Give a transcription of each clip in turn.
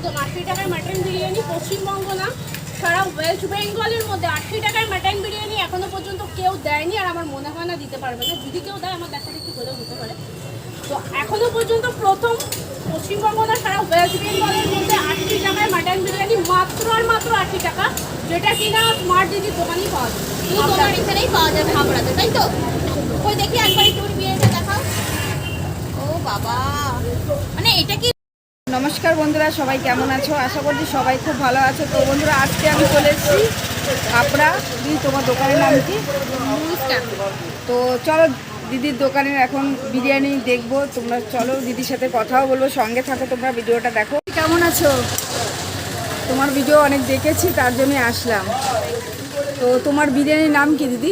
একদম আশি টাকার মাটন বিরিয়ানি পশ্চিমবঙ্গ না, সারা ওয়েস্ট বেঙ্গলের মধ্যে আশি টাকার মাটন বিরিয়ানি এখনও পর্যন্ত কেউ দেয়নি, আর আমার মনে হয় না দিতে পারবে না। যদি কেউ দেয়, আমার দেখা দেখি হলেও হতে পারে। তো এখনও পর্যন্ত প্রথম পশ্চিমবঙ্গ না, সারা ওয়েস্ট বেঙ্গলের মধ্যে আশি টাকায় মাটন বিরিয়ানি মাত্র আর মাত্র আশি টাকা, যেটা কিনা স্মার্ট দিদির দোকানেই পাওয়া তোমার এখানেই পাওয়া যাবে, হাবড়াতে, তাই তো? ওই দেখি একবার একটু বিয়েটা দেখাও ও বাবা মানে এটা কি নমস্কার বন্ধুরা সবাই কেমন আছো? আশা করছি সবাই খুব ভালো আছো। তো বন্ধুরা আজকে আমি চলে এসেছি আপরা দিদি তোমার দোকানের নাম কি? তো চলো দিদির দোকানের এখন বিরিয়ানি দেখব। তোমরা চলো দিদির সাথে কথাও বলব সঙ্গে থাকো তোমরা ভিডিওটা দেখো। কেমন আছো? তোমার ভিডিও অনেক দেখেছি তার জন্যই আসলাম। তো তোমার বিরিয়ানির নাম কি দিদি?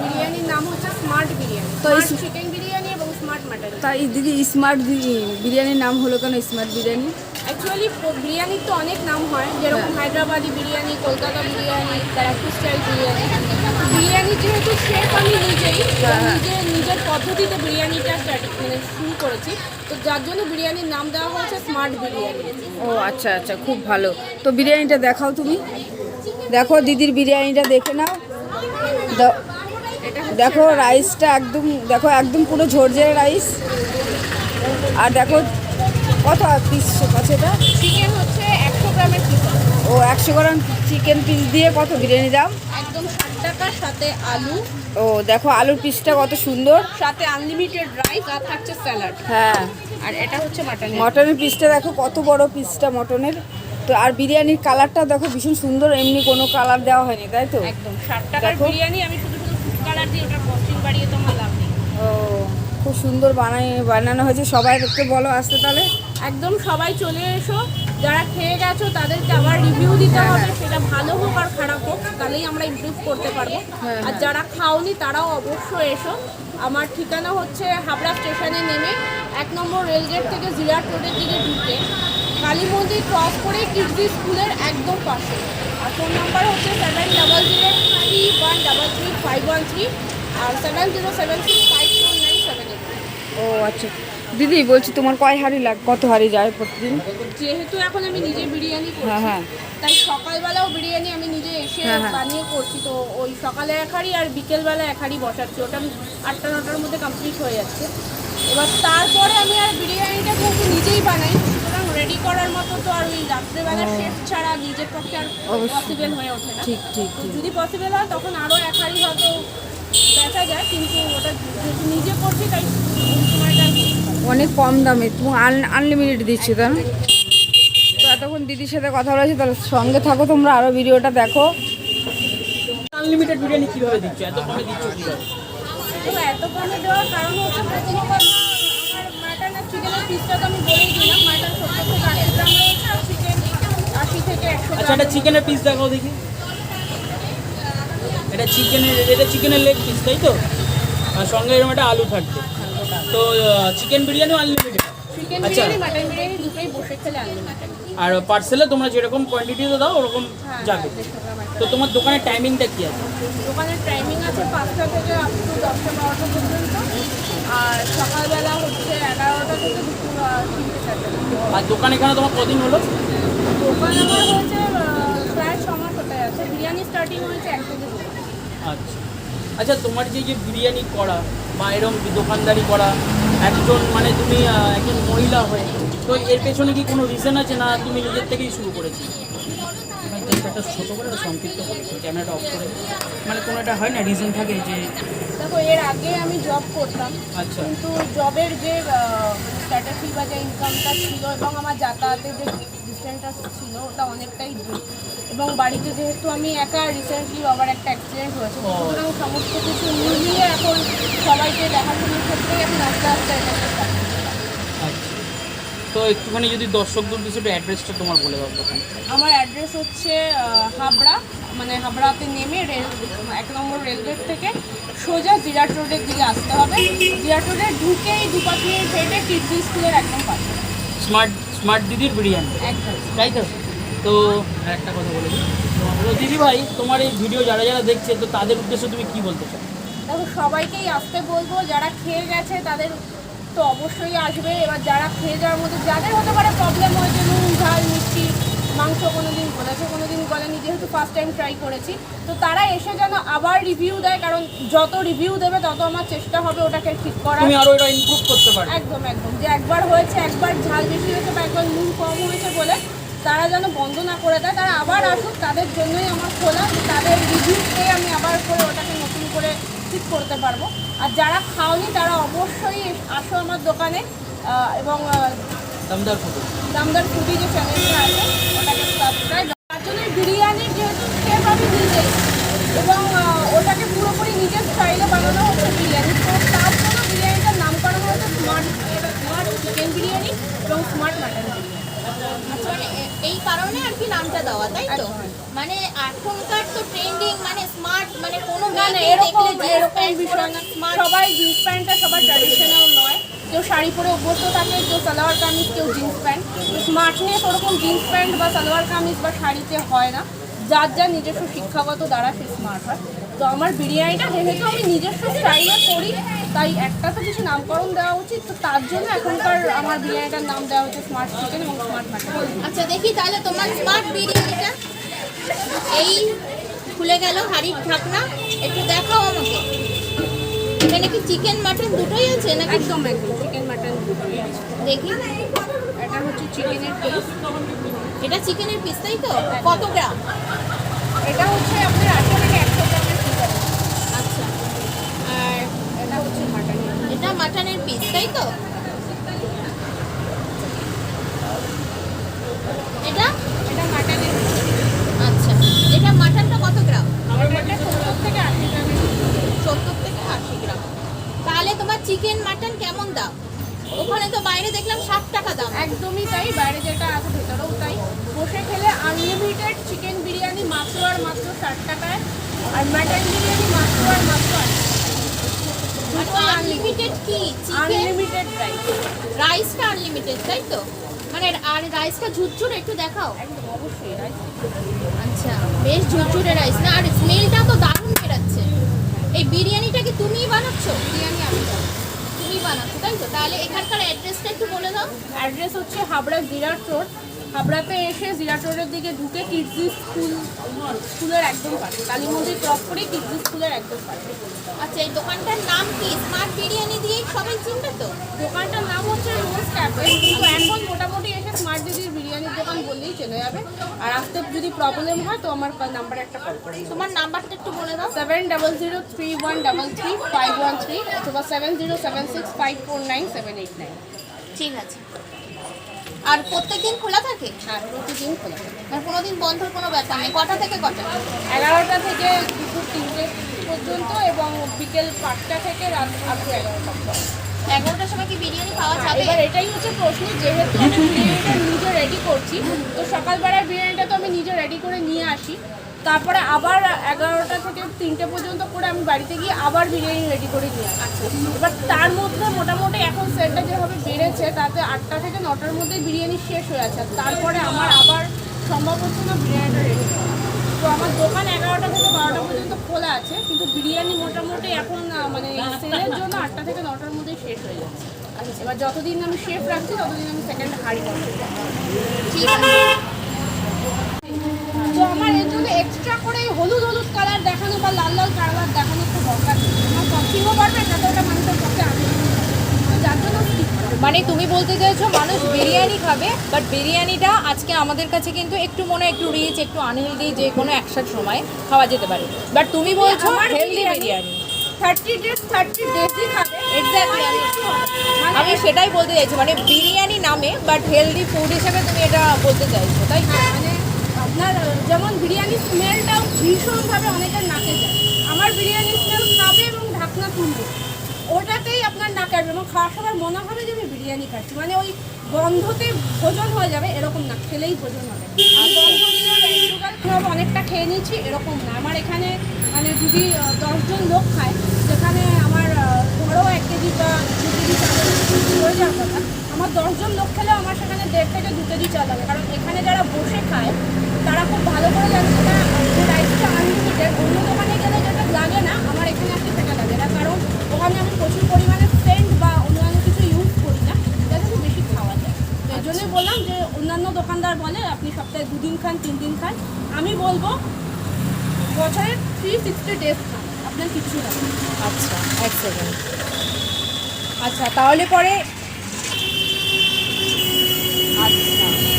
বিরিয়ানির নাম হচ্ছে স্মার্ট বিরিয়ানি তো চিকেন তাই দিদি স্মার্ট বিরিয়ানির নাম হলো কেন স্মার্ট বিরিয়ানি? অ্যাকচুয়ালি বিরিয়ানির তো অনেক নাম হয়। যেরকম হ্যাঁ। হায়দ্রাবাদি বিরিয়ানি কলকাতা বিরিয়ানি ব্যারাকপুর স্টাইল বিরিয়ানি। বিরিয়ানি যেহেতু শেফ আমি নিজেই হ্যাঁ, হ্যাঁ। নিজে নিজের পদ্ধতিতে বিরিয়ানিটা মানে শুরু করেছি। তো যার জন্য বিরিয়ানির নাম দেওয়া হয়েছে স্মার্ট বিরিয়ানি। ও আচ্ছা আচ্ছা খুব ভালো। তো বিরিয়ানিটা দেখাও তুমি। দেখো দিদির বিরিয়ানিটা দেখে নাও। দেখো রাইসটা একদম দেখো একদম পুরো ঝরঝরে রাইস। আর দেখো কত পিস আছে এটা? চিকেন হচ্ছে একশো গ্রামের পিস ও একশো গ্রাম চিকেন পিস দিয়ে কত বিরিয়ানি দাম? একদম ষাট টাকার সাথে আলু। ও দেখো আলুর পিসটা কত সুন্দর। সাথে আনলিমিটেড রাইস আর থাকছে স্যালাড হ্যাঁ। আর এটা হচ্ছে মাটন মটনের পিসটা দেখো কত বড় পিসটা মটনের তো আর বিরিয়ানির কালারটা দেখো ভীষণ সুন্দর এমনি কোনো কালার দেওয়া হয়নি তাই তো? একদম ষাট টাকার বিরিয়ানি আমি কালার দিয়ে ওটা কস্টিং বাড়িয়ে তো আমার লাভ নেই। ও খুব সুন্দর বানাই বানানো হয়েছে। সবাই একটু বলো আসতে তাহলে। একদম সবাই চলে এসো। যারা খেয়ে গেছো তাদেরকে আবার রিভিউ দিতে হবে। সেটা ভালো হোক আর খারাপ হোক তাহলেই আমরা ইমপ্রুভ করতে পারব। হ্যাঁ, আর হ্যাঁ। যারা খাওনি তারাও অবশ্যই এসো। আমার ঠিকানা হচ্ছে হাবড়া স্টেশনে নেমে এক নম্বর রেলগেট থেকে জিরাট রোডের দিকে ঢুকে। কালী মন্দির ক্রস করে কিডজি স্কুলের একদম পাশে। আর ফোন নাম্বার হচ্ছে seven double zero three one double three five one three আর seven zero seven six five four nine seven eight ও আচ্ছা। দিদি বলছি তোমার কয় হাড়ি লাগ কত হাড়ি যায় প্রতিদিন? যেহেতু এখন আমি নিজে বিরিয়ানি হ্যাঁ হ্যাঁ। তাই সকালবেলাও বিরিয়ানি আমি নিজে এসে হ্যাঁ, হ্যাঁ। বানিয়ে করছি তো ওই সকালে এক হাঁড়ি আর বিকেলবেলা এক হাঁড়ি বসাচ্ছি ওটা আমি আটটা নটার মধ্যে কমপ্লিট হয়ে যাচ্ছে। এবার তারপরে আমি আর বিরিয়ানিটা যেহেতু নিজেই বানাই রেডি করার মতো তো আর ওই রাত্রেবেলা শেফ ছাড়া নিজের পক্ষে আর পসিবল হয়ে ওঠে না। ঠিক ঠিক যদি পসিবল হয় তখন আরও এক হাঁড়ি হয়তো বেচা যায় কিন্তু ওটা যেহেতু নিজে করছি তাই। অনেক কম দামে। তুমি আনলিমিটেড দিচ্ছি তাই না? তো এতক্ষণ দিদির সাথে কথা বলেছি তাহলে সঙ্গে থাকো তোমরা আরও ভিডিওটা দেখো। আনলিমিটেড বিরিয়ানি কীভাবে দিচ্ছ? এত কমে দিচ্ছ কীভাবে? তো এত কমে দেওয়ার কারণ হচ্ছে কথা আমার মাটন আর চিকেনের পিসটা তো আমি বলেই দিলাম মাটন সত্তর থেকে আশি গ্রাম রয়েছে আর চিকেন আশি থেকে একশো আচ্ছা এটা চিকেনের পিস দেখাও দেখি। এটা চিকেনের এটা চিকেনের লেগ পিস তাই তো? আর সঙ্গে এরকম একটা আলু থাকবে। তো চিকেন বিরিয়ানি আনলিমিটেড চিকেন আচ্ছা। বিরিয়ানি মাটন বিরিয়ানি দুটোই বসে খেলে আনবে মাটন আর পার্সেলে তোমরা যেরকম কোয়ান্টিটিতে দাও ওরকম যাবে। তো তোমার দোকানের টাইমিংটা কি আছে? দোকানের টাইমিং আছে পাঁচটা থেকে আপ টু দশটা বারোটা পর্যন্ত। আর সকালবেলা হচ্ছে এগারোটা থেকে দুপুর তিনটে চারটে আর দোকান এখানে তোমার কদিন হলো? দোকান আমার হয়েছে প্রায় ছ মাস আছে। বিরিয়ানি স্টার্টিং হয়েছে এক থেকে আচ্ছা। আচ্ছা তোমার যে যে বিরিয়ানি করা বা এরকম দোকানদারি করা একজন মানে তুমি একজন মহিলা হয়ে তো এর পেছনে কি কোনো রিজন আছে না তুমি নিজের থেকেই শুরু করেছি? একটা ছোটো করে সংক্ষিপ্ত করে ক্যামেরাটা অফ করে মানে কোনো একটা হয় না রিজন থাকে যে দেখো এর আগে আমি জব করতাম আচ্ছা। কিন্তু জবের যে স্ট্র্যাটাজি বা যে ইনকামটা ছিল এবং আমার যাতায়াতের যে ডিস্টেন্সটা ছিল ওটা অনেকটাই দূর। এবং বাড়িতে যেহেতু আমি একা রিসেন্টলি আবার একটা অ্যাক্সিডেন্ট হয়েছে সুতরাং সমস্ত কিছু মিলিয়ে এখন সবাইকে দেখাশোনার ক্ষেত্রেই আমি আস্তে আস্তে এটা তো একটুখানি যদি দর্শকদের কিছু অ্যাড্রেসটা তোমার বলে দাও দোকান আমার অ্যাড্রেস হচ্ছে হাবড়া মানে হাবড়াতে নেমে রেল এক নম্বর রেলগেট থেকে সোজা জিরাট রোডের দিকে আসতে হবে। জিরাট রোডে ঢুকেই দুপাশ মিনিট হেঁটে কিডজি স্কুলের একদম পাশে। স্মার্ট স্মার্ট দিদির বিরিয়ানি। একদম। তাই তো? তো একটা কথা বলে তো দিদি ভাই তোমার এই ভিডিও যারা যারা দেখছে তো তাদের উদ্দেশ্যে তুমি কি বলতে চাও? দেখো সবাইকেই আসতে বলব যারা খেয়ে গেছে তাদের তো অবশ্যই আসবে। এবার যারা খেয়ে যাওয়ার মধ্যে যাদের হতে পারে প্রবলেম হয়েছে নুন ঝাল মিষ্টি মাংস কোনো দিন বলেছ কোনো দিন বলেনি যেহেতু ফার্স্ট টাইম ট্রাই করেছি। তো তারা এসে যেন আবার রিভিউ দেয় কারণ যত রিভিউ দেবে তত আমার চেষ্টা হবে ওটাকে ঠিক করার। তুমি আরও এটা ইমপ্রুভ করতে পারো একদম একদম। যে একবার হয়েছে একবার ঝাল বেশি হয়েছে বা একবার নুন কম হয়েছে বলে তারা যেন বন্ধ না করে দেয় তারা আবার আসুক তাদের জন্যই আমার খোলা। তাদের রিভিউ পেয়ে আমি আবার করে ওটাকে নতুন করে ঠিক করতে পারব। আর যারা খাওনি তারা অবশ্যই আসো আমার দোকানে এবং দামদার ফটো। দামদার ফুডি যে চ্যানেলটা আছে ওটাকে সাবস্ক্রাইব গাজনের বিরিয়ানির যেহেতু শেফ আমি নিজেই এবং ওটাকে পুরোপুরি নিজের স্টাইলে বানানো হচ্ছে বিরিয়ানি। তো তার জন্য বিরিয়ানিটার নাম করা হয়েছে স্মার্ট স্মার্ট চিকেন বিরিয়ানি এবং স্মার্ট মাটন বিরিয়ানি। মানে এই কারণে আর কি নামটা দেওয়া তাই তো? মানে এখনকার তো ট্রেন্ডিং মানে স্মার্ট মানে কোনো এরকম এরকম বিষয় না। সবাই জিন্স প্যান্টটা সবার ট্র্যাডিশনাল নয়। কেউ শাড়ি পরে অভ্যস্ত থাকে কেউ সালোয়ার কামিজ কেউ জিন্স প্যান্ট। স্মার্টনেস ওরকম জিন্স প্যান্ট বা সালোয়ার কামিজ বা শাড়িতে হয় না। যার যার নিজস্ব শিক্ষাগত দ্বারা সে স্মার্ট হয়। তো আমার বিরিয়ানিটা যেহেতু আমি নিজস্ব স্টাইলে করি তাই একটা তো কিছু নামকরণ দেওয়া উচিত। তো তার জন্য এখনকার আমার বিরিয়ানিটার নাম দেওয়া হচ্ছে স্মার্ট চিকেন এবং স্মার্ট মাটন আচ্ছা দেখি তাহলে তোমার স্মার্ট বিরিয়ানিটা এই খুলে গেল হাড়ির ঢাকনা। একটু দেখাও আমাকে। এখানে কি চিকেন মাটন দুটোই আছে নাকি? একদম একদম চিকেন মাটন দুটোই আছে। দেখি। এটা হচ্ছে চিকেনের পিস এটা চিকেনের পিস তাই তো? কত গ্রাম? এটা হচ্ছে আপনার আটশো থেকে একশো গ্রামের পিস আছে আচ্ছা আর এটা হচ্ছে মাটনের এটা মাটনের পিস তাই তো এটা এটা মাটনের আচ্ছা এটা মাটনটা কত গ্রাম এটা সত্তর থেকে আশি গ্রামের সত্তর থেকে আশি গ্রাম তাহলে তোমার চিকেন মাটন কেমন দাম ওখানে তো বাইরে দেখলাম ষাট টাকা দাম একদমই তাই বাইরে যেটা আছে ভেতরেও তাই বসে খেলে আনলিমিটেড চিকেন বিরিয়ানি মাত্র আর মাত্র ষাট টাকায় আর মাটন বিরিয়ানি মাত্র আর মাত্র আনলিমিটেড কি? আনলিমিটেড প্রাইস রাইসটা আনলিমিটেড তাই তো? মানে আর রাইসটা ঝুরঝুর একটু দেখাও। একদম অবশ্যই রাইস আচ্ছা বেশ ঝুরঝুরে রাইস না আর স্মেলটা তো দারুণ বেরাচ্ছে। এই বিরিয়ানিটা কি তুমিই বানাচ্ছ? বিরিয়ানি আমি তুমি বানাচ্ছো তাই তো? তাহলে এখানকার অ্যাড্রেসটা একটু বলে দাও। অ্যাড্রেস হচ্ছে হাবড়া জিরাট রোড হাবড়াতে এসে জিরাট রোডের দিকে ঢুকে কিডজি স্কুল স্কুলের একদম পাশে। কালী মন্দির ক্রস করে কিডজি স্কুলের একদম পাশে। আচ্ছা এই দোকানটার নাম কি? স্মার্ট বিরিয়ানি দিয়েই সবাই চিনবে তো? দোকানটার নাম হচ্ছে রোজ ক্যাফে কিন্তু এখন মোটামুটি এসে স্মার্ট দিদির বিরিয়ানির দোকান বললেই চলে যাবে। আর আসতে যদি প্রবলেম হয় তো আমার নাম্বারে একটা কল করে তোমার নাম্বারটা একটু বলে দাও। Seven double zero three one double three five one three অথবা seven zero seven six five four nine seven eight nine ঠিক আছে। আর প্রত্যেকদিন খোলা থাকে? আর প্রতিদিন খোলা। মানে কোনোদিন বন্ধর কোনো ব্যাপার নেই? কটা থেকে কটা? এগারোটা থেকে দুপুর তিনটে পর্যন্ত এবং বিকেল পাঁচটা থেকে রাত আটটা এগারোটা। এগারোটার সময় কি বিরিয়ানি পাওয়া যাবে? এবার এটাই হচ্ছে প্রশ্ন যেহেতু আমি বিরিয়ানিটা নিজে রেডি করছি তো সকালবেলার বিরিয়ানিটা তো আমি নিজে রেডি করে নিয়ে আসি। তারপরে আবার এগারোটা থেকে তিনটে পর্যন্ত করে আমি বাড়িতে গিয়ে আবার বিরিয়ানি রেডি করে নিয়ে আসি। এবার তার মধ্যে মোটামুটি এখন সেলটা যেভাবে বেড়েছে তাতে আটটা থেকে নটার মধ্যে বিরিয়ানি শেষ হয়ে আছে। আর তারপরে আমার আবার সম্ভব হচ্ছে না বিরিয়ানিটা রেডি করা তো আমার দোকান এগারোটা থেকে বারোটা পর্যন্ত খোলা আছে কিন্তু বিরিয়ানি মোটামুটি এখন মানে সেলের জন্য আটটা থেকে নটার মধ্যেই শেষ হয়ে যাচ্ছে। এবার যতদিন আমি শেফ রাখছি ততদিন আমি সেকেন্ড হাড়ি করছি ঠিক আছে তো আমার এর জন্য এক্সট্রা করে হলুদ হলুদ কালার দেখানো বা লাল লাল কালার দেখানো খুব দরকার। আমার কফিও পারবে যাতে ওটা মানুষের পক্ষে যার জন্য মানে তুমি বলতে চাইছো মানুষ বিরিয়ানি খাবে বাট বিরিয়ানিটা আজকে আমাদের কাছে কিন্তু একটু মনে হয় একটু রিচ একটু আনহেলদি যে কোনো একসাথে সময় খাওয়া যেতে পারে। বাট তুমি বলছো আমার healthy biryani- thirty days thirty ডেজই খাবে। আমি- মানে আমি সেটাই বলতে চাইছি মানে বিরিয়ানি নামে বাট হেলদি ফুড হিসেবে তুমি এটা বলতে চাইছো তাই? হ্যাঁ, মানে আপনার যেমন বিরিয়ানির স্মেলটাও ভীষণভাবে অনেকের নাকে যায়। আমার বিরিয়ানির স্মেল খাবে এবং ঢাকনা তুলবে ওটাতেই আপনার নাকে আসবে এবং খাওয়ার সময় মনে হবে যে আমি বিরিয়ানি খাচ্ছি। মানে ওই গন্ধতে ভোজন হয়ে যাবে, এরকম না, খেলেই ভোজন হবে। আর অনেকটা খেয়ে নিয়েছি এরকম না। আমার এখানে মানে যদি দশজন লোক খায় সেখানে আমার ধরো এক কেজি বা দু কেজি চাল হয়ে যাওয়ার কথা। আমার দশজন লোক খেলেও আমার সেখানে দেড় থেকে দু কেজি চাল হবে। কারণ এখানে যারা বসে খায় তারা খুব ভালো করে জানে সেটা যে রাইসটা আনলিমিটেড অন্য দোকানে গেলে যেটা লাগে না আমার এখানে আসলে সেটা লাগে না। কারণ ওখানে আমি প্রচুর পরিমাণে সেন্ট বা অন্যান্য কিছু ইউজ করি না যাতে একটু বেশি খাওয়া যায়। তো এর জন্যই বললাম যে অন্যান্য দোকানদার বলে আপনি সপ্তাহে দুদিন খান তিন দিন খান। আমি বলব বছরের থ্রি সিক্সটি ডেজ খান আপনার কিছু না। আচ্ছা এক সেকেন্ড আচ্ছা তাহলে পরে আচ্ছা।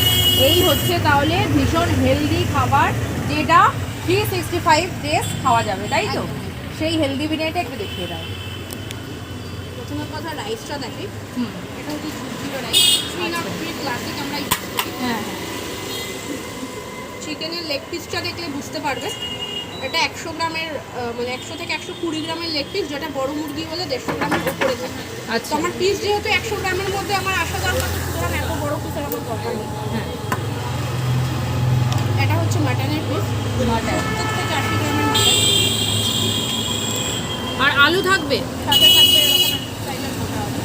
এই হচ্ছে তাহলে ভীষণ হেলদি খাবার যেটা থ্রি সিক্সটি ফাইভ ডেজ খাওয়া যাবে তাই তো? সেই হেলদি বিরিয়ানিটা একটু দেখিয়ে দাও। প্রথমে কথা রাইসটা দেখি। হুম। এটা হচ্ছে রাইস ক্লাসিক আমরা ইউজ হ্যাঁ। চিকেনের লেগ পিসটা দেখলে বুঝতে পারবে। এটা একশো গ্রামের মানে একশো থেকে একশো কুড়ি গ্রামের লেগ পিস যেটা বড় মুরগি হলে দেড়শো গ্রামের উপরে থাকে আচ্ছা। আমার পিস যেহেতু একশো গ্রামের মধ্যে আমার আসা দরকার সুতরাং এত বড় পিসের আমার দরকার নেই। হ্যাঁ। এটা হচ্ছে মাটনের পিস মাটন সত্তর থেকে আশি গ্রামের মাটন আর আলু থাকবে? সাথে থাকবে এরকম মোটা হবে।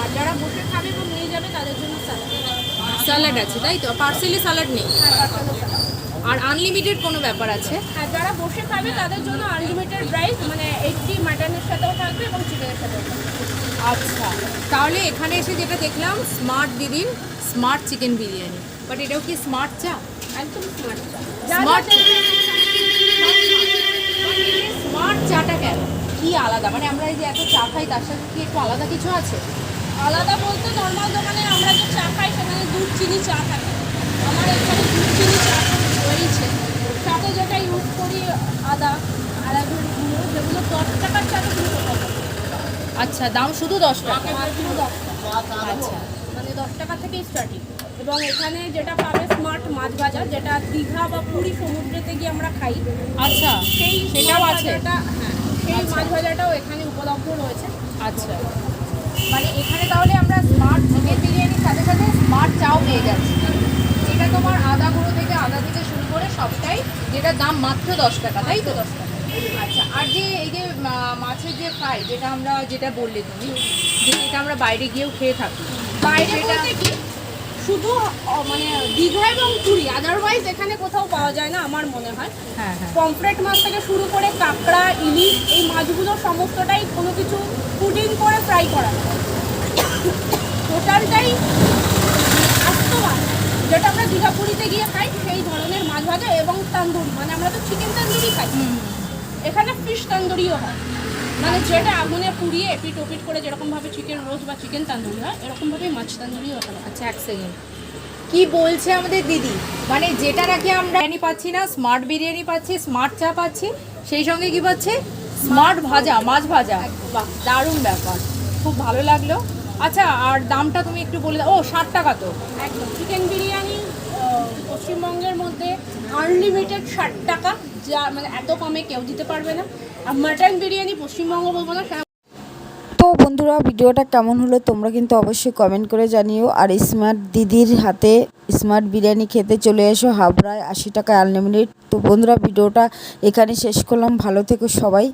আর যারা বসে খাবে এবং নিয়ে যাবে তাদের জন্য স্যালাড আছে তাই তো? পার্সেলি স্যালাড নেই? হ্যাঁ আর আনলিমিটেড কোনো ব্যাপার আছে? আর যারা বসে খাবে তাদের জন্য আনলিমিটেড রাইস মানে এইটটি মাটনের সাথেও থাকবে এবং চিকেনের সাথেও আচ্ছা। তাহলে এখানে এসে যেটা দেখলাম স্মার্ট দিদির স্মার্ট চিকেন বিরিয়ানি। বাট এটাও কি স্মার্ট চা একদম স্মার্ট স্মার্ট স্মার্ট চাটা কেন? কি আলাদা? মানে আমরা এই যে এত চা খাই তার সাথে কি একটু আলাদা কিছু আছে? আলাদা বলতে নর্মাল দোকানে আমরা যে চা খাই সেখানে দুধ চিনি চা থাকে। আমার এখানে দুধ চিনি চা রয়েছে সাথে যেটা ইউজ করি আদা আর আলাদা গুঁড়ো যেগুলো দশ টাকার চা না। আচ্ছা দাম শুধু দশ টাকা। দশ টাকা আচ্ছা। মানে দশ টাকা থেকেই স্টার্টিং এবং এখানে যেটা পাবে স্মার্ট মাছ ভাজা যেটা দীঘা বা পুরী সমুদ্রেতে গিয়ে আমরা খাই আচ্ছা। সেই সেটাও আছে? হ্যাঁ সেই মাছ ভাজাটাও এখানে উপলব্ধ রয়েছে। আচ্ছা। মানে এখানে তাহলে আমরা স্মার্ট চিকেন বিরিয়ানির সাথে সাথে স্মার্ট চাও পেয়ে যাচ্ছি। যেটা তোমার আদা গুঁড়ো থেকে আদা থেকে শুরু করে সবটাই যেটার দাম মাত্র দশ টাকা তাই তো? দশ টাকা। আচ্ছা আর যে এই যে যে ফ্রাই যেটা আমরা যেটা বললে তুমি যে যেটা আমরা বাইরে গিয়েও খেয়ে থাকি। বাইরে বলতে কি শুধু মানে দীঘা এবং পুরী আদারওয়াইজ এখানে কোথাও পাওয়া যায় না আমার মনে হয়। হ্যাঁ হ্যাঁ। পমফ্রেট মাছ থেকে শুরু করে কাঁকড়া ইলিশ এই মাছগুলো সমস্তটাই কোনো কিছু পুডিং করে ফ্রাই করা টোটালটাই আস্ত মাছ যেটা আমরা দীঘা পুরীতে গিয়ে খাই সেই ধরনের মাছ ভাজা এবং তান্দুরি মানে আমরা তো চিকেন তান্দুরি খাই। এখানে ফিশ তান্দুরিও হয়। মানে যেটা আগুনে পুড়িয়ে এপিট ওপিট করে যেরকমভাবে চিকেন রোজ বা চিকেন তান্দুরি হয় এরকমভাবেই মাছ তান্দুরিও হয় আচ্ছা এক সেকেন্ড কি বলছে আমাদের দিদি? মানে যেটা নাকি আমরা বিরিয়ানি পাচ্ছি না স্মার্ট বিরিয়ানি পাচ্ছি স্মার্ট চা পাচ্ছি সেই সঙ্গে কি পাচ্ছে? স্মার্ট ভাজা মাছ ভাজা। বাহ দারুণ ব্যাপার। খুব ভালো লাগল। আচ্ছা আর দামটা তুমি একটু বলে দাও। ও ষাট টাকা তো। একদম। চিকেন বিরিয়ানি পশ্চিমবঙ্গের মধ্যে আনলিমিটেড ষাট টাকা যা মানে এত কমে কেউ দিতে পারবে না। মাটন বিরিয়ানি পশ্চিমবঙ্গ বলব না তো বন্ধুরা, ভিডিওটা কেমন হলো তোমরা কিন্তু অবশ্যই কমেন্ট করে জানিও। আর স্মার্ট দিদির হাতে স্মার্ট বিরিয়ানি খেতে চলে এসো, হাবড়ায় আশি টাকা আনলিমিটেড তো বন্ধুরা, ভিডিওটা এখানে শেষ করলাম। ভালো থেকো সবাই।